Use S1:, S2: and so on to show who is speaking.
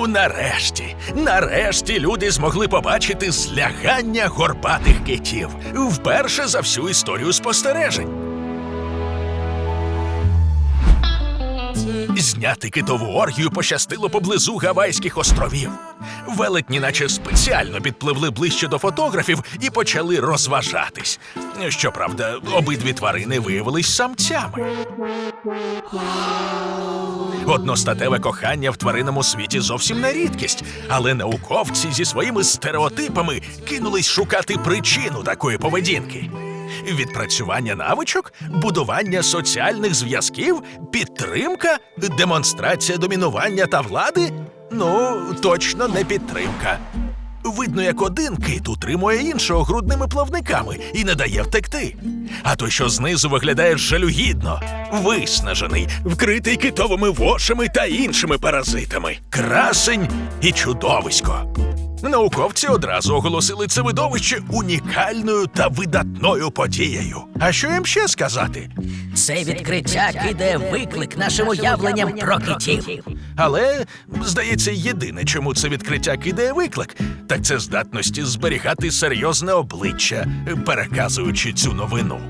S1: Ну, нарешті, нарешті люди змогли побачити злягання горбатих китів вперше за всю історію спостережень. Зняти китову оргію пощастило поблизу Гавайських островів. Велетні, наче спеціально підпливли ближче до фотографів і почали розважатись. Щоправда, обидві тварини виявились самцями. Одностатеве кохання в тваринному світі зовсім не рідкість, але науковці зі своїми стереотипами кинулись шукати причину такої поведінки. Відпрацювання навичок, будування соціальних зв'язків, підтримка, демонстрація домінування та влади? Ну, точно не підтримка. Видно, як один кит утримує іншого грудними плавниками і не дає втекти. А той, що знизу виглядає жалюгідно, виснажений, вкритий китовими вошами та іншими паразитами. Красень і чудовисько. Науковці одразу оголосили це видовище унікальною та видатною подією. А що їм ще сказати?
S2: Це відкриття кидає виклик нашим уявленням про китів.
S1: Але, здається, єдине, чому це відкриття кидає виклик, так це здатності зберігати серйозне обличчя, переказуючи цю новину.